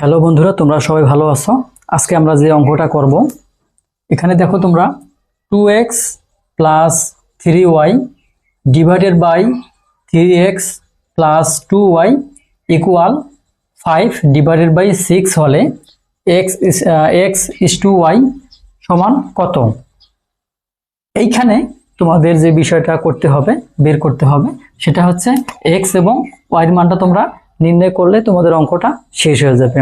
Hello বন্ধুরা, তোমরা সবাই ভালো আছো? আজকে আমরা যে অঙ্কটা করব, এখানে দেখো তোমরা two x plus three y divided by three x plus two y equal five divided by six হলে x x is two y সমান কত? এইখানে তোমাদের যে বিষয়টা করতে হবে, বের করতে হবে, সেটা হচ্ছে এক্স এবং ওয়াইয়ের মানটা তোমরা নির্ণয় করলে তোমাদের অঙ্কটা শেষ হয়ে যাবে।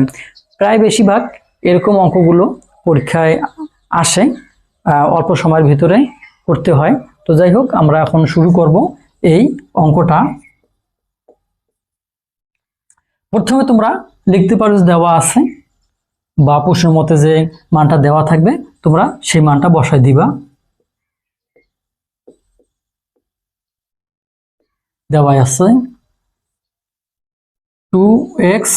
প্রায় বেশিরভাগ এরকম অঙ্কগুলো পরীক্ষায় আসে অল্প সময়ের ভিতরে করতে হয়। তো যাই হোক, আমরা এখন শুরু করব এই অঙ্কটা। প্রথমে তোমরা লিখতে পারো দেওয়া আছে, বা প্রশ্নের মতে যে মানটা দেওয়া থাকবে, তোমরা সেই মানটা বসায় দিবা। দেওয়া আছে। Two x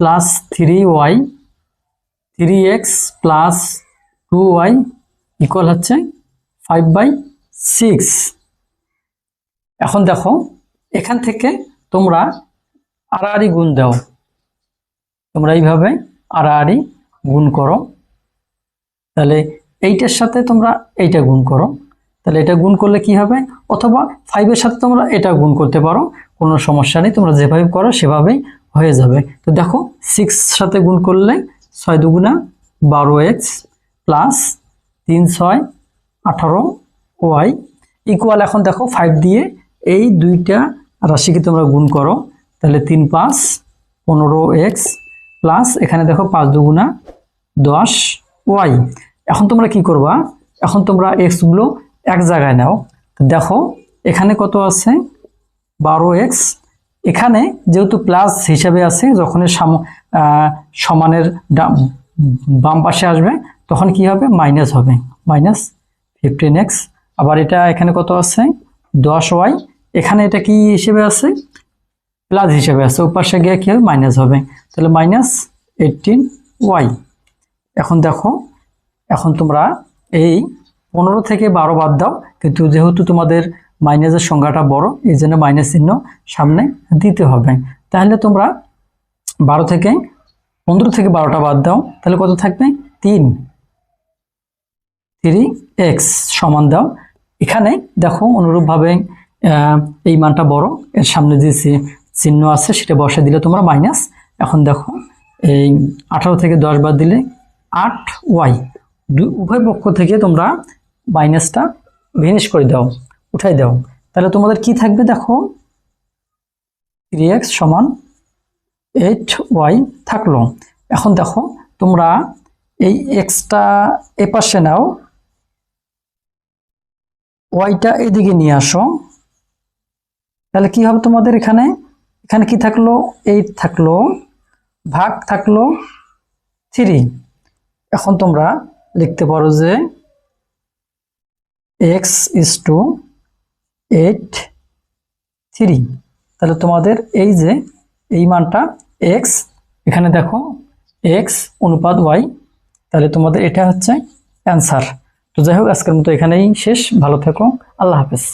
plus three y three x plus two y equal হচ্ছে ফাইভ বাই সিক্স এখন দেখো, এখান থেকে তোমরা আড়াআড়ি গুণ দাও। তোমরা এইভাবে আড়াআড়ি গুণ করো। তাহলে এইটার সাথে তোমরা এইটা গুণ করো। তাহলে এটা গুণ করলে কি হবে? অথবা ফাইভের সাথে তোমরা এটা গুণ করতে পারো। কোনো সমস্যা নেই, তোমরা যেভাবে করো সেভাবেই হয়ে যাবে। তো দেখো সিক্স সাথে গুণ করলে ছয় দুগুণা বারো এক্স প্লাস তিন ছয় আঠারো ওয়াই ইকুয়াল এখন দেখো ফাইভ দিয়ে এই দুইটা রাশিকে তোমরা গুণ করো, তাহলে তিন পাঁচ পনেরো এক্স প্লাস এখানে দেখো পাঁচ দুগুণা দশ ওয়াই এখন তোমরা কি করবা? এখন তোমরা এক্সগুলো এক জায়গায় নাও। দেখো, এখানে কত আছে? বারো এক্স, এখানে যেহেতু প্লাস হিসাবে আছে, যখন সমানের ডা- বাম পাশে আসবে, তখন কি হবে? মাইনাস হবে। Minus fifteen x. আবার এটা এখানে কত আছে? দশ ওয়াই। এখানে এটা কি হিসেবে আছে? প্লাস হিসেবে আছে। ওপাশে গিয়ে কি হবে? মাইনাস হবে। তাহলে মাইনাস এইটিন ওয়াই। এখন দেখো, এখন তোমরা এই পনেরো থেকে বারো বাদ দাও। কিন্তু যেহেতু তোমাদের মাইনাসের সংখ্যাটা বড়, এই জন্য মাইনাস চিহ্ন সামনে দিতে হবে। তাহলে তোমরা বারো থেকে পনেরো থেকে বারোটা বাদ দাও, তাহলে কত থাকবে? তিন। থ্রি এক্স সমান দাও। এখানে দেখো অনুরূপভাবে এই মানটা বড়, এর সামনে যে চিহ্ন আছে সেটা বসে দিলে তোমরা মাইনাস। এখন দেখো, এই আঠারো থেকে দশ বাদ দিলে আট ওয়াই। উভয় পক্ষ থেকে তোমরা মাইনাসটা ভিনিশ করে দাও। উঠাই দাও। তাহলে তোমাদের কি থাকবে দেখো? থ্রি এক্স সমান এইট ওয়াই থাকল। এখন দেখো, তোমরা এই এক্সটা এ পাশে নাও। ওয়াইটা এদিকে নিয়ে আসো। তাহলে কি হবে তোমাদের এখানে? এখানে কি থাকল? এইট থাকল। ভাগ থাকল থ্রি এখন তোমরা লিখতে পারো যে x is two eight three. তাহলে তোমাদের এই যে, এই মানটা এক্স, এখানে দেখো এক্স অনুপাত ওয়াই। তাহলে তোমাদের এটা হচ্ছে অ্যান্সার। তো যাই হোক, আজকের মতো এখানেই শেষ। ভালো থেকো। আল্লাহ হাফেজ।